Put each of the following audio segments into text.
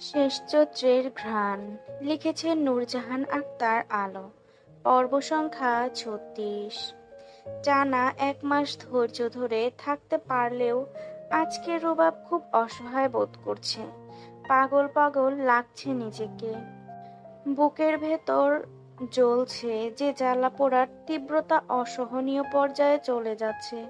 শেষ চৈত্রের ঘ্রাণ লিখেছেন নূরজাহান আক্তার আলো। পর্ব সংখ্যা ছত্রিশ। টানা এক মাস ধৈর্য ধরে থাকতে পারলেও আজকে রুবাব খুব অসহায় বোধ করছে। পাগল পাগল লাগছে নিজেকে। বুকের ভেতর জ্বলছে যে জ্বালা পোড়ার তীব্রতা অসহনীয় পর্যায়ে চলে যাচ্ছে।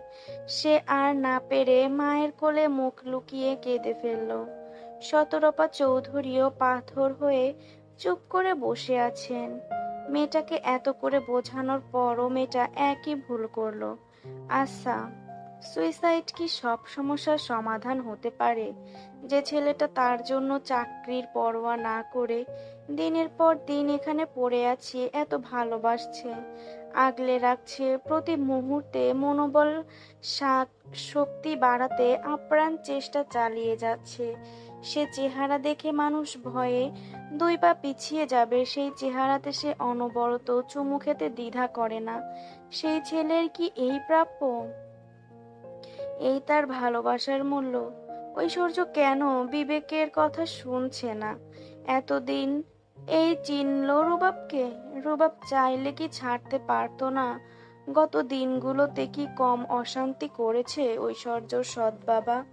সে আর না পেরে মায়ের কোলে মুখ লুকিয়ে কেঁদে ফেলল। শতরপা চৌধুরীও পাথর হয়ে চুপ করে বসে আছেন। মেয়েটাকে এত করে বোঝানোর পরও মেয়েটা একই ভুল করল। আচ্ছা সুইসাইড কি সব সমস্যার সমাধান হতে পারে? যে ছেলেটা তার জন্য চাকরির পরোয়া না করে দিনের পর দিন এখানে পড়ে আছে, এত ভালোবাসছে। আগলে রাখছে প্রতি মুহূর্তে মনোবল শাক- শক্তি বাড়াতে আপ্রাণ চেষ্টা চালিয়ে যাচ্ছে। সে চেহারা দেখে মানুষ ভয়ে দুই পা পিছিয়ে যাবে, সেই চেহারাতে সে অনবরত চুমু খেতে দ্বিধা করে না। সেই ছেলের কি এই প্রাপ্য? এই তার ভালোবাসার মূল্য। ঐশ্বর্য কেন বিবেকের কথা শুনছে না? এতদিন এই চিনল রুবাবকে? রুবাব চাইলে কি ছাড়তে পারতো না? গত দিনগুলোতে কি কম অশান্তি করেছে ঐশ্বর্যর সৎ বাবা?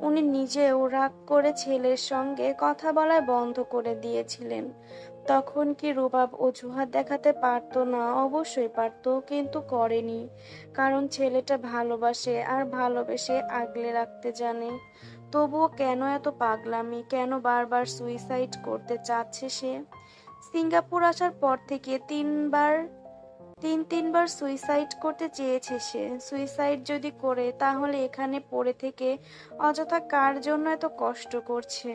উনি নিজেও রাগ করে ছেলের সঙ্গে কথা বলা বন্ধ করে দিয়েছিলেন। তখন কি রুবাব অজুহাত দেখাতে পারতো না? অবশ্যই পারতো, কিন্তু করেনি। কারণ ছেলেটা ভালোবাসে আর ভালোবেসে আগলে রাখতে জানে। তবুও কেন এত পাগলামি? কেন বারবার সুইসাইড করতে চাচ্ছে সে? সিঙ্গাপুর আসার পর থেকে তিনবার তিন, তিনবার সুইসাইড করতে চেয়েছে সে। সুইসাইড যদি করে, তাহলে এখানে পড়ে থেকে অযথা কার জন্য এত কষ্ট করছে?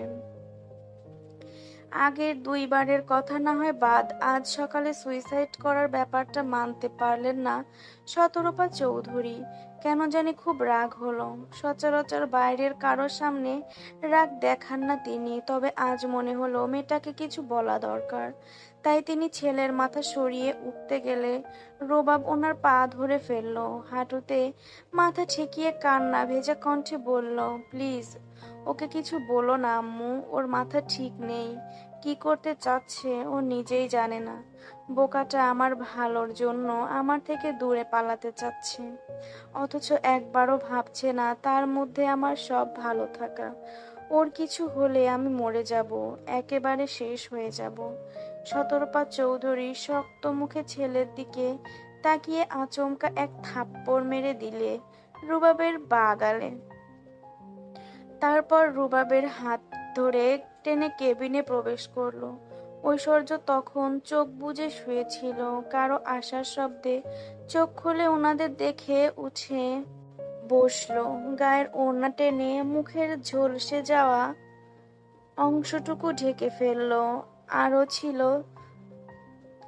আগের দুইবারের কথা না হয় বাদ, আজ সকালে সুইসাইড করার ব্যাপারটা মানতে পারলেন না শতরূপা চৌধুরী। কেন জানি খুব রাগ হলো। সচরাচর বাইরের কারোর সামনে রাগ দেখান না তিনি, তবে আজ মনে হলো মেয়েটাকে কিছু বলা দরকার। তাই তিনি ছেলের মাথা সরিয়ে উঠতে গেলে রোবাব ওনার পা ধরে ফেলল। হাঁটুতে মাথা ঠেকিয়ে কান্না ভেজা কণ্ঠে বলল, প্লিজ, ওকে কিছু বলো না আম্মু, ওর মাথা ঠিক নেই। কি করতে চাচ্ছে ও নিজেই জানে না। বোকাটা আমার ভালোর জন্য আমার থেকে দূরে পালাতে চাচ্ছে। অথচ একবারও ভাবছে না তার মধ্যে আমার সব ভালো থাকা। ওর কিছু হলে আমি মরে যাব, একেবারে শেষ হয়ে যাব। শতরপা চৌধুরী শক্ত মুখে ছেলের দিকে তাকিয়ে আচমকা এক থাপ্পড় মেরে দিলে রুবাবের বাগালে তারপর রুবাবের হাত ধরে টেনে কেবিনে প্রবেশ করল। ঐশ্বর্য তখন চোখ বুজে শুয়েছিল। কারও আসার শব্দে চোখ খুলে ওনাদের দেখে উঠে বসল। গায়ের ওড়না টেনে মুখের ঝলসে যাওয়া অংশটুকু ঢেকে ফেলল। আরও ছিল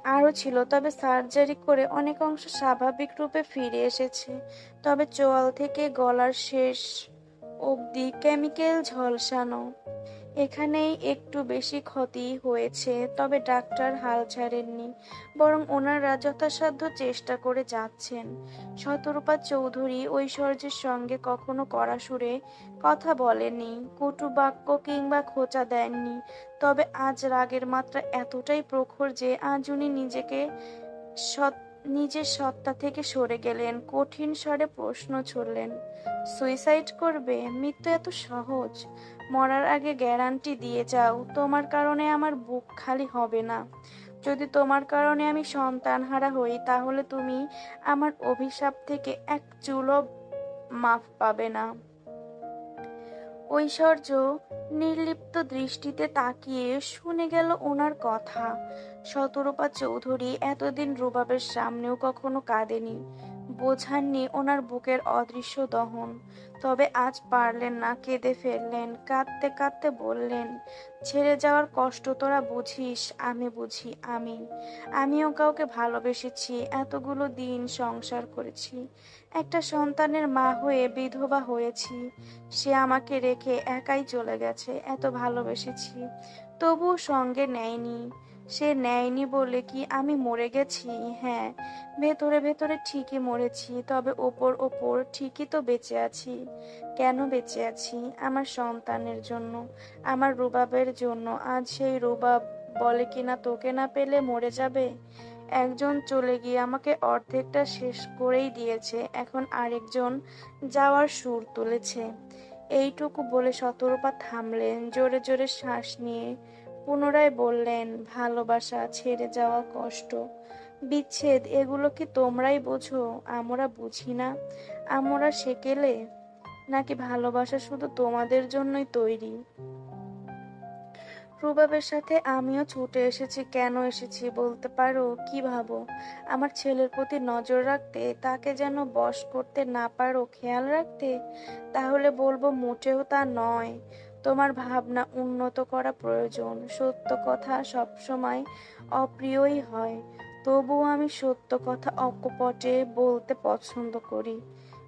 আরও ছিল, তবে সার্জারি করে অনেক অংশ স্বাভাবিক রূপে ফিরে এসেছে। তবে চোয়াল থেকে গলার শেষ অবধি কেমিক্যাল ঝলসানো এখানেই একটু বেশি ক্ষতি হয়েছে, তবে ডাক্তার হাল ছাড়েননি, বরং ওনারা যথাসাধ্য চেষ্টা করে যাচ্ছেন। শতরূপা চৌধুরী ঐশ্বর্যের সঙ্গে কখনো কড়া সুরে কথা বলেনি কটু বাক্য কিংবা খোঁচা দেননি, তবে আজ রাগের মাত্রা এতটাই প্রখর যে আজ উনি নিজেকে সৎ, নিজের সত্তা থেকে সরে গেলেন, কঠিন স্বরে প্রশ্ন ছড়লেন, সুইসাইড করবে? মৃত্যু এত সহজ? মরার আগে গ্যারান্টি দিয়ে যাও। তোমার কারণে আমার বুক খালি হবে না। যদি তোমার কারণে আমি সন্তানহারা হই, তাহলে তুমি আমার অভিশাপ থেকে এক চুলো মাফ পাবে না। ঐশ্বর্য নির্লিপ্ত দৃষ্টিতে তাকিয়ে শুনে গেল ওনার কথা। শতরূপা চৌধুরী এতদিন রুবাবের সামনেও কখনো কাঁদেনি। বোঝাননি ওনার বুকের অদৃশ্য দহন। তবে আজ পারলেন না, কেঁদে ফেললেন, কাঁদতে কাঁদতে বললেন, ছেড়ে যাওয়ার কষ্ট তোরা বুঝিস, আমি বুঝি, আমি, আমিও কাউকে ভালোবেসেছি, এতগুলো দিন সংসার করেছি। একটা সন্তানের মা হয়ে বিধবা হয়েছি, সে আমাকে রেখে একাই চলে গেছে, এত ভালোবেসেছি, তবুও সঙ্গে নেয়নি। সে নেয়নি বলে কি আমি মরে গেছি? হ্যাঁ ভেতরে ভেতরে ঠিকই মরেছি, তবে ওপর ওপর ঠিকই তো বেঁচে আছি। কেন বেঁচে আছি? আমার সন্তানের জন্য, আমার রুবাবের জন্য। আজ সেই রুবাব বলে কিনা তোকে না পেলে মরে যাবে? একজন চলে গিয়ে আমাকে অর্ধেকটা শেষ করেই দিয়েছে, এখন আরেকজন যাওয়ার সুর তুলেছে। এইটুকু বলে শতরূপা থামলেন, জোরে জোরে শ্বাস নিয়ে পুনরায় বললেন, ভালোবাসা, ছেড়ে যাওয়া, কষ্ট, বিচ্ছেদ, এগুলো কি তোমরাই বোঝো? আমরা বুঝি না। আমরা সেকেলে? নাকি ভালোবাসা শুধু তোমাদের জন্যই তৈরি? রুবাবের সাথে আমিও ছুটে এসেছি। কেন এসেছি বলতে পারো? কি ভাবো? আমার ছেলের প্রতি নজর রাখতে, তাকে যেন বশ করতে না পারো খেয়াল রাখতে? তাহলে বলব মোটেও তা নয়। তোমার ভাবনা উন্নত করা প্রয়োজন। সত্য কথা সবসময় অপ্রিয়ই হয়। তবুও আমি সত্য কথা অকপটে বলতে পছন্দ করি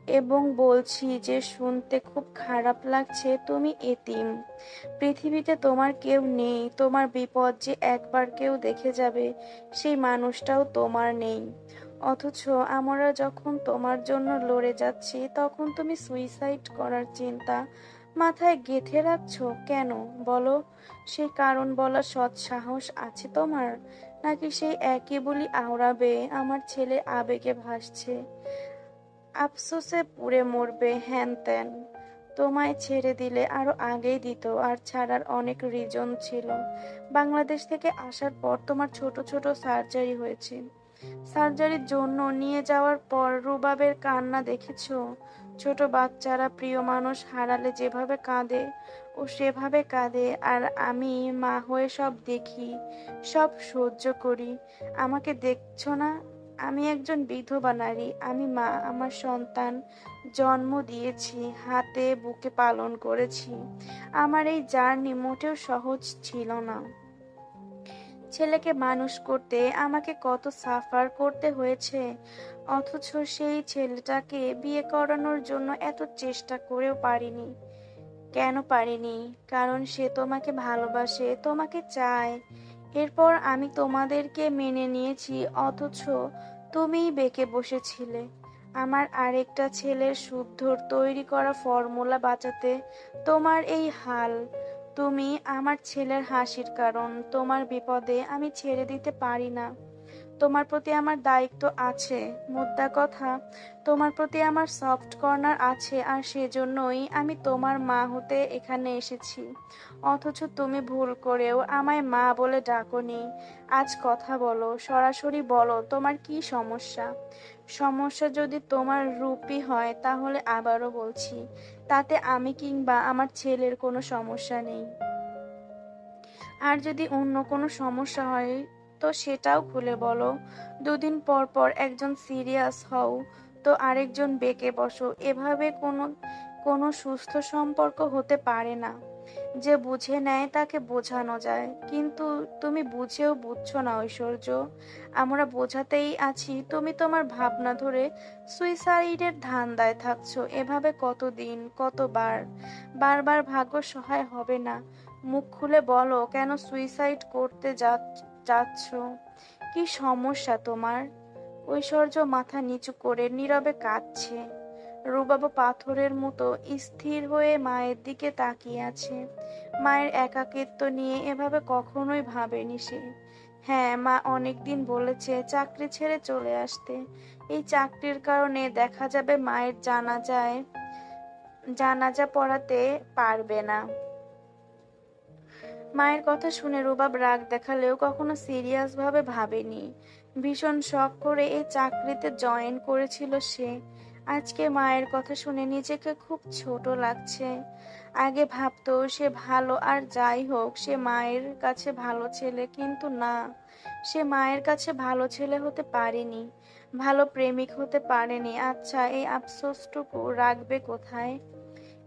এবং বলছি যে শুনতে খুব খারাপ লাগছে, তুমি এতিম। পৃথিবীতে তোমার কেউ নেই, তোমার বিপদ যে একবার কেউ দেখে যাবে, সেই মানুষটাও তোমার নেই। অথচ আমরা যখন তোমার জন্য লড়ে যাচ্ছি, তখন তুমি সুইসাইড করার চিন্তা মাথায় গেঁথে রাখছো কেন? বলো। সেই কারণ বলার সৎ সাহস আছে তোমার? নাকি সেই একই বলি আওড়াবে? আমার ছেলে আবেগে ভাসছে। আফসোসে পুড়ে মরবে হ্যান ত্যান তোমায় ছেড়ে দিলে আরও আগেই দিত, আর ছাড়ার অনেক রিজন ছিল। বাংলাদেশ থেকে আসার পর তোমার ছোট ছোট সার্জারি হয়েছে। সার্জারির জন্য নিয়ে যাওয়ার পর রুবাবের কান্না দেখেছ? ছোট বাচ্চারা প্রিয় মানুষ হারালে যেভাবে কাঁদে ও সেভাবে কাঁদে, আর আমি মা হয়ে সব দেখি, সব সহ্য করি। আমাকে দেখছ না? আমি একজন বিধবা নারী, আমি মা, আমার সন্তান জন্ম দিয়েছি, হাতে বুকে পালন করেছি। আমার এই জার্নি মোটেও সহজ ছিল না। ছেলেকে মানুষ করতে আমাকে কত সাফার করতে হয়েছে। অথচ সেই ছেলেটাকে বিয়ে করানোর জন্য এত চেষ্টা করেও পারিনি। কেন পারিনি? কারণ সে তোমাকে ভালোবাসে, তোমাকে চায়। এরপর আমি তোমাদেরকে মেনে নিয়েছি, অথচ তুমিই বেঁকে বসেছিলে। আমার আরেকটা ছেলের শুদ্ধর তৈরি করা ফর্মুলা বাঁচাতে তোমার এই হাল তুমি আমার ছেলের হাসির কারণ। তোমার বিপদে আমি ছেড়ে দিতে পারি না। তোমার প্রতি আমার দায়িত্ব আছে মুদ্রা কথা। তোমার প্রতি আমার সফট কর্নার আছে, আর সেজন্যই আমি তোমার মা হতে এখানে এসেছি। অথচ তুমি ভুল করেও আমায় মা বলে ডাকনি। আজ কথা বলো, সরাসরি বলো, তোমার কি সমস্যা? সমস্যা যদি তোমার রূপই হয়, তাহলে আবারও বলছি তাতে আমি কিংবা আমার ছেলের কোনো সমস্যা নেই। আর যদি অন্য কোনো সমস্যা হয়, তো সেটাও খুলে বলো। দুদিন পর পর একজন সিরিয়াস হও, তো আরেকজন বেঁকে বসো। এভাবে কোনো কোনো সুস্থ সম্পর্ক হতে পারে না। যে বুঝে নেয় তাকে বোঝানো যায়। কিন্তু তুমি বুঝেও বুঝছ না, ঐশ্বর্য। আমরা বোঝাতেই আছি, তুমি তোমার ভাবনা ধরে সুইসাইডের ধান্দায় থাকছো। এভাবে কতদিন, কতবার? বারবার ভাগ্য সহায় হবে না। মুখ খুলে বলো, কেন সুইসাইড করতে যাচ্ছ? কি সমস্যা তোমার? ঐশ্বর্য মাথা নিচু করে নীরবে কাঁদছে। রুবাবু পাথরের মতো স্থির হয়ে মায়ের দিকে তাকিয়ে আছে। মায়ের একাকিত্ব নিয়ে এভাবে কখনোই ভাবেনি সে। হ্যাঁ মা অনেকদিন বলেছে চাকরি ছেড়ে চলে আসতে। এই চাকরির কারণে দেখা যাবে মায়ের জানা যায় জানাজা পড়াতে পারবে না। মায়ের কথা শুনে রুবাব রাগ দেখালেও কখনো সিরিয়াস ভাবে ভাবেনি। ভীষণ শখ করে এই চাকরিতে জয়েন করেছিল সে। আজকে মায়ের কথা শুনে নিজেকে খুব ছোট লাগছে। আগে ভাবতো সে ভালো আর যাই হোক, সে মায়ের কাছে ভালো ছেলে কিন্তু না। সে মায়ের কাছে ভালো ছেলে হতে পারেনি, ভালো প্রেমিক হতে পারেনি। আচ্ছা এই আফসোসটুকু রাখবে কোথায়?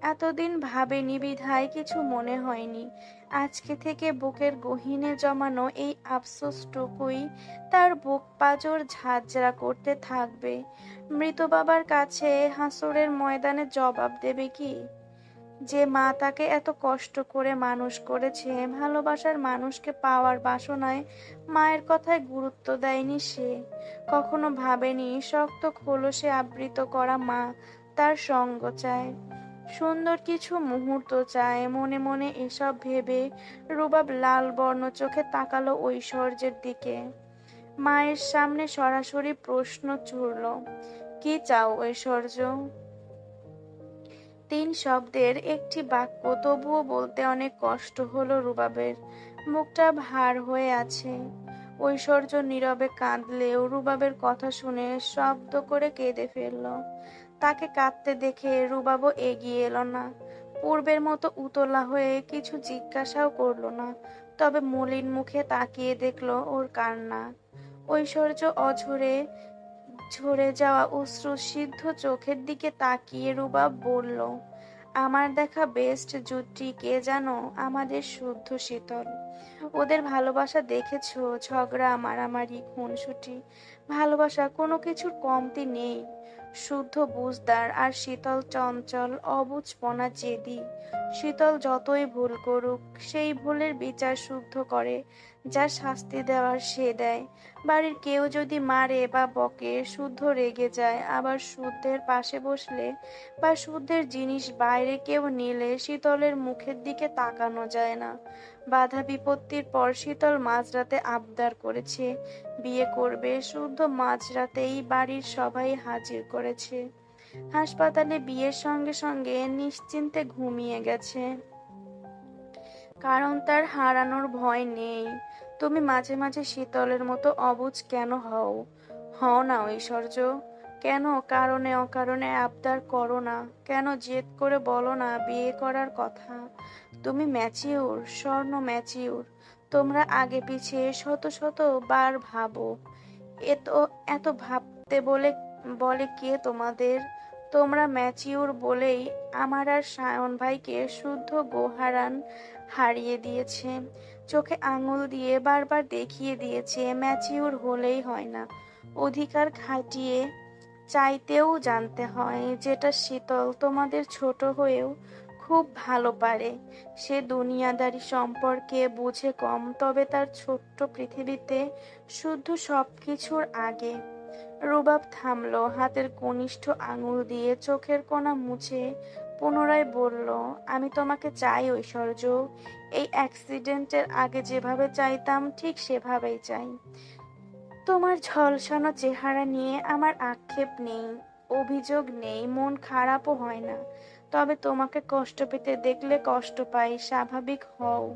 এতদিন ভাবেনি বিধায় কিছু মনে হয়নি। আজকে থেকে বুকের গহিনে জমানো এই আফসোসটুকুই তার বুক পাজর ঝাঁঝরা করতে থাকবে। মৃত বাবার কাছে হাসরের ময়দানে জবাব দেবে কি? যে মা তাকে এত কষ্ট করে মানুষ করেছে, ভালোবাসার মানুষকে পাওয়ার বাসনায় মায়ের কথায় গুরুত্ব দেয়নি সে। কখনো ভাবেনি, শক্ত খোলসে আবৃত করা মা তার সঙ্গ চায়। সুন্দর কিছু মুহূর্ত চায়। মনে মনে এসব ভেবে রুবাব লাল বর্ণ চোখে তাকালো ঐশ্বর্যের দিকে। মায়ের সামনে সরাসরি প্রশ্ন ছুড়ল, কি চাও ঐশ্বর্য? তিন শব্দের একটি বাক্য তবুও বলতে অনেক কষ্ট হলো রুবাবের। মুখটা ভার হয়ে আছে। ঐশ্বর্য নীরবে কাঁদলেও রুবাবের কথা শুনে শব্দ করে কেঁদে ফেলল। তাকে কাঁদতে দেখে রুবাবও এগিয়ে এলো না। পূর্বের মতো উতলা হয়ে কিছু জিজ্ঞাসাও করল না, তবে মলিন মুখে তাকিয়ে দেখল ওর কান্না। ঐশ্বর্য অঝরে, ঝরে যাওয়া অশ্রু সিদ্ধ চোখের দিকে তাকিয়ে রুবাব বলল আমার দেখা বেস্ট জুটি কে জানো? আমাদের শুদ্ধ শীতল। ওদের ভালোবাসা দেখেছ? ঝগড়া, মারামারি, খুনসুটি। ভালোবাসা কোনো কিছুর কমতি নেই। শুদ্ধ বুঝদার আর শীতল চঞ্চল অবুজপনা জেদি। শীতল যতই ভুল করুক, সেই ভুলের বিচার শুদ্ধ করে। যা শাস্তি দেওয়ার সে দেয়। বাড়ির কেউ যদি মারে বা বকে, শুদ্ধ রেগে যায়, আবার শুদ্ধের পাশে বসলে বা শুদ্ধের জিনিস বাইরে কেউ নিলে শীতলের মুখের দিকে তাকানো যায় না। বাধা বিপত্তির পর শীতল মাঝরাতে আবদার করেছে। বিয়ে করবে, শুদ্ধ মাঝরাতেই বাড়ির সবাই হাজির করেছে। হাসপাতালে বিয়ের সঙ্গে সঙ্গে নিশ্চিন্তে ঘুমিয়ে গেছে। কারণ তার হারানোর ভয় নেই। তুমি মাঝে মাঝে শীতলের মতো অবুজ কেন হও? হও না, ঐশ্বর্য। কেন কারণে অকারণে আবদার করো না? কেন জেদ করে বলো না বিয়ে করার কথা? তুমি ম্যাচিউর স্বর্ণ ম্যাচিউর তোমরা আগে পিছিয়ে শত শত বার ভাবো। এত এত ভাবতে বলে বলে কে তোমাদের? তোমরা ম্যাচিউর বলেই আমার আর সায়ন ভাইকে শুদ্ধ গোহারান হারিয়ে দিয়েছে। চোখে আঙুল দিয়ে বারবার দেখিয়ে দিয়েছে, ম্যাচিউর হলেই হয় না। অধিকার খাটিয়ে চাইতেও জানতে হয় যেটা শীতল তোমাদের ছোট হয়েও খুব ভালো পারে। সে দুনিয়াদারি সম্পর্কে বুঝে কম, তবে তার ছোট্ট পৃথিবীতে শুদ্ধ সবকিছুর আগে রুবাব থামলো, হাতের কনিষ্ঠ আঙুল দিয়ে চোখের কোণা মুছে পুনরায় বলল, আমি তোমাকে চাই, ঐশ্বর্য। এই অ্যাক্সিডেন্টের আগে যেভাবে চাইতাম, ঠিক সেভাবেই চাই। তোমার ঝলসানো চেহারা নিয়ে আমার আক্ষেপ নেই, অভিযোগ নেই, মন খারাপও হয় না। তবে তোমাকে কষ্ট পেতে দেখলে কষ্ট পাই, স্বাভাবিক হও।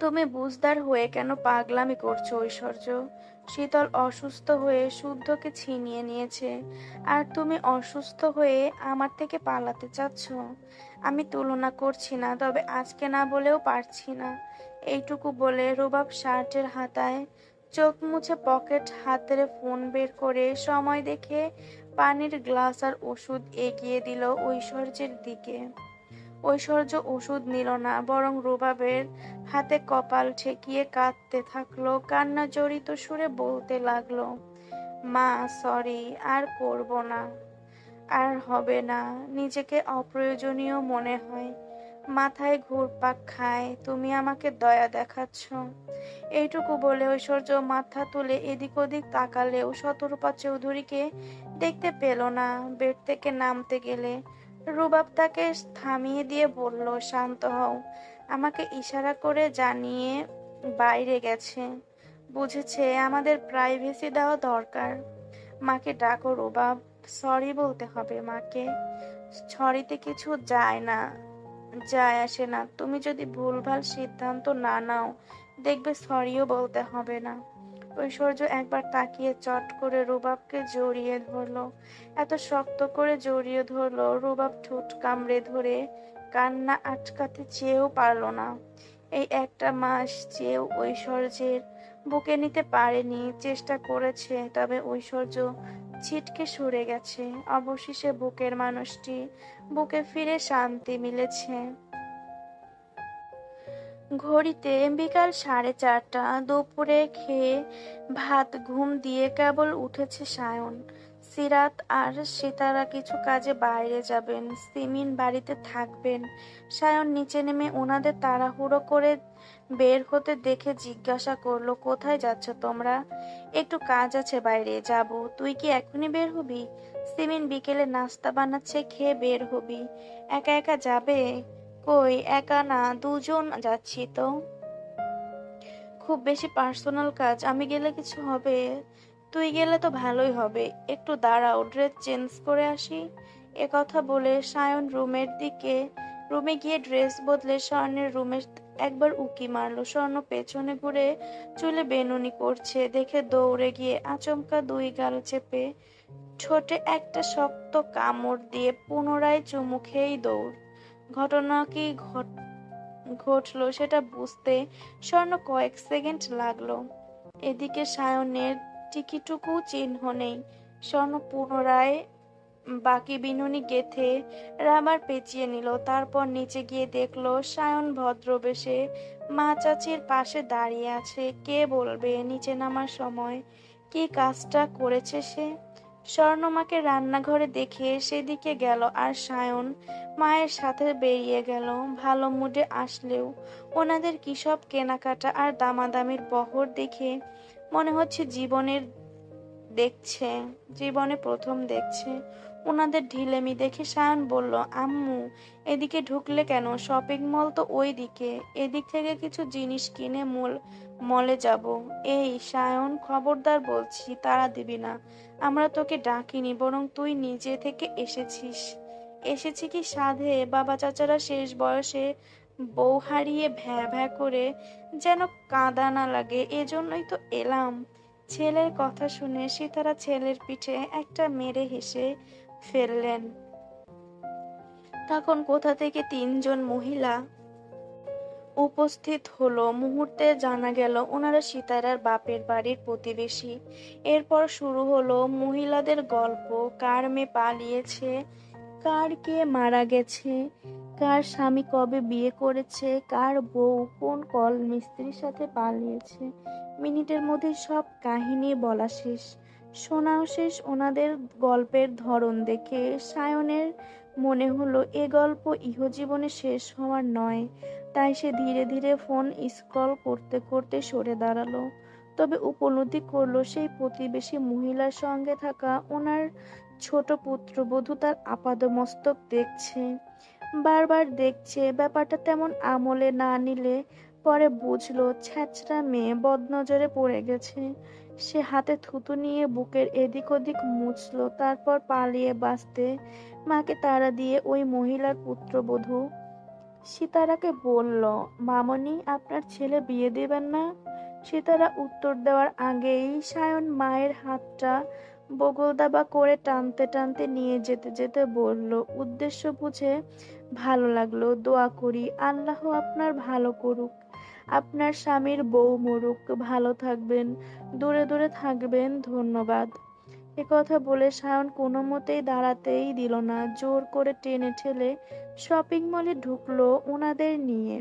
তুমি বুঝদার হয়ে কেন পাগলামি করছ, ঐশ্বর্য? শীতল অসুস্থ হয়ে শুদ্ধকে ছিনিয়ে নিয়েছে। আর তুমি অসুস্থ হয়ে আমার থেকে পালাতে চাচ্ছ? আমি তুলনা করছি না, তবে আজকে না বলেও পারছি না। এইটুকু বলে রুবাব শার্টের হাতায় চোখ মুছে পকেট হাতের ফোন বের করে সময় দেখে পানির গ্লাস আর ওষুধ এগিয়ে দিল ঐশ্বর্যের দিকে। ঐশ্বর্য ওষুধ নিল না, বরং রুবাবের হাতে কপাল ঠেকিয়ে কাঁদতে থাকল, কান্না জড়িত সুরে বলতে লাগল, মা, সরি, আর করব না, আর হবে না, নিজেকে অপ্রয়োজনীয় মনে হয়, মাথায় ঘুরপাক খায়, তুমি আমাকে দয়া দেখাচ্ছ এইটুকু বলে ঐশ্বর্য মাথা তুলে এদিক ওদিক তাকালেও শতরূপা চৌধুরীকে দেখতে পেল না, বেড থেকে নামতে গেলে রুবাব তাকে থামিয়ে দিয়ে বলল, শান্ত হও। আমাকে ইশারা করে জানিয়ে বাইরে গেছে। বুঝেছে আমাদের প্রাইভেসি দেওয়া দরকার। মাকে ডাকো রুবাব। সরি বলতে হবে মাকে। সরিতে কিছু যায় না, যায় আসে না। তুমি যদি ভুলভাল সিদ্ধান্ত না নাও, দেখবে সরিও বলতে হবে না। ঐশ্বর্য একবার তাকিয়ে চট করে রুবাবকে জড়িয়ে ধরলো। এত শক্ত করে জড়িয়ে ধরলো, রুবাব ঠোঁট কামড়ে ধরে কান্না আটকাতে চেয়েও পারল না। এই একটা মাস চেয়েও ঐশ্বর্যের বুকে নিতে পারেনি, চেষ্টা করেছে, তবে ঐশ্বর্য ছিটকে সরে গেছে। অবশেষে বুকের মানুষটি বুকে ফিরে শান্তি মিলেছে। ঘড়িতে বিকাল সাড়ে চারটা দুপুরে খেয়ে ভাত ঘুম দিয়ে কেবল উঠেছে সায়ন। সিরাত আর সিতারা কিছু কাজে বাইরে যাবেন, সিমিন বাড়িতে থাকবেন। সায়ন নিচে নেমে ওনাদের তাড়াহুড়ো করে বের হতে দেখে জিজ্ঞাসা করল, কোথায় যাচ্ছ তোমরা? একটু কাজ আছে বাইরে, যাব। তুই কি এখনই বের হবি? সিমিন বিকেলে নাস্তা বানাচ্ছে, খেয়ে বের হবি। একা একা যাবে? কই, একা না, দুজন যাচ্ছি তো। খুব বেশি পার্সোনাল কাজ, আমি গেলে কিছু হবে? তুই গেলে তো ভালোই হবে। একটু দাঁড়াও, ড্রেস চেঞ্জ করে আসি। এ কথা বলে সায়ন রুমের দিকে, রুমে গিয়ে ড্রেস বদলে স্বর্ণের রুমে একবার উকি মারলো। স্বর্ণ পেছনে ঘুরে চুলে বেনুনি করছে দেখে দৌড়ে গিয়ে আচমকা দুই গাল চেপে ঠোঁটে একটা শক্ত কামড় দিয়ে পুনরায় চুমু খেয়েই দৌড়। ঘটনা কি ঘট, ঘটলো সেটা বুঝতে স্বর্ণ কয়েক সেকেন্ড লাগল। এদিকে সায়নের টিকিটুকু চিহ্ন নেই। স্বর্ণ পুনরায় বাকি বিনুনি গেথে রাবার পেঁচিয়ে নিল। তারপর নিচে গিয়ে দেখল সায়ন ভদ্রবেশে মা চাচির পাশে দাঁড়িয়ে আছে। কে বলবে? নিচে নামার সময় কি কাজটা করেছে সে? স্বর্ণমাকে রান্নাঘরে দেখে সেদিকে গেল আর সায়ন মায়ের সাথে বেরিয়ে গেল। ভালো মুডে আসলেও ওনাদের কি সব কেনাকাটা আর দামাদামির বহর দেখে মনে হচ্ছে জীবনের দেখছে, জীবনে প্রথম দেখছে। ওনাদের ঢিলেমি দেখে সায়ন বলল, আম্মু, এদিকে ঢুকলে কেন? শপিং মল তো ওই দিকে এদিক থেকে কিছু জিনিস কিনে মূল মলে যাব। এই, সায়ন, খবরদার বলছি তারা দিবি না। আমরা তোকে ডাকিনি, বরং তুই নিজে থেকে এসেছিস। এসেছি কি সাধে? বাবা চাচারা শেষ বয়সে বউ হারিয়ে ভ্যা ভ্যা করে যেন কাঁদা না লাগে, এজন্যই তো এলাম। ছেলের কথা শুনে সীতারা ছেলের পিঠে একটা মেরে হেসে ফেললেন। তখন কোথা থেকে তিনজন মহিলা উপস্থিত হলো, মুহূর্তে জানা গেল ওনারা সীতারার বাপের বাড়ির প্রতিবেশী। এরপর শুরু হলো মহিলাদের গল্প, কার মেয়ে পালিয়েছে, কার কে মারা গেছে, কার স্বামী কবে বিয়ে করেছে, কার বউ কোন কল মিস্ত্রির সাথে পালিয়েছে। মিনিটের মধ্যে সব কাহিনী বলা শেষ। শোনাও শেষ ওনাদের গল্পের ধরন দেখে সায়নের মনে হলো, এ গল্প ইহজীবনে শেষ হওয়ার নয়। তাই সে ধীরে ধীরে ফোন স্ক্রল করতে করতে সরে দাঁড়াল। তবে উপলব্ধি করল, সেই প্রতিবেশী মহিলার সঙ্গে থাকা ওনার ছোট পুত্রবধূ তার আপাদমস্তক দেখছে। বারবার দেখছে, ব্যাপারটা তেমন আমলে না নিলে পরে বুঝলো ছ্যাচরা মেয়ে বদনজরে পড়ে গেছে। সে হাতে থুতু নিয়ে বুকের এদিক ওদিক মুছলো, তারপর পালিয়ে বাঁচতে মাকে তাড়া দিয়ে ওই মহিলার পুত্রবধূ সীতারাকে বলল, মামনি, আপনার ছেলে বিয়ে দেবেন না? সীতারা উত্তর দেওয়ার আগেই সায়ন মায়ের হাতটা বগল দাবা করে টানতে টানতে নিয়ে যেতে যেতে বলল, উদ্দেশ্য বুঝে ভালো লাগল, দোয়া করি, আল্লাহ আপনার ভালো করুক। আপনার স্বামীর বউ মরুক, ভালো থাকবেন, দূরে দূরে থাকবেন, ধন্যবাদ। এ কথা বলে সায়ন কোনো মতেই দাঁড়াতেই দিল না। জোর করে টেনে ঠেলে শপিং মলে ঢুকলো ওনাদের নিয়ে।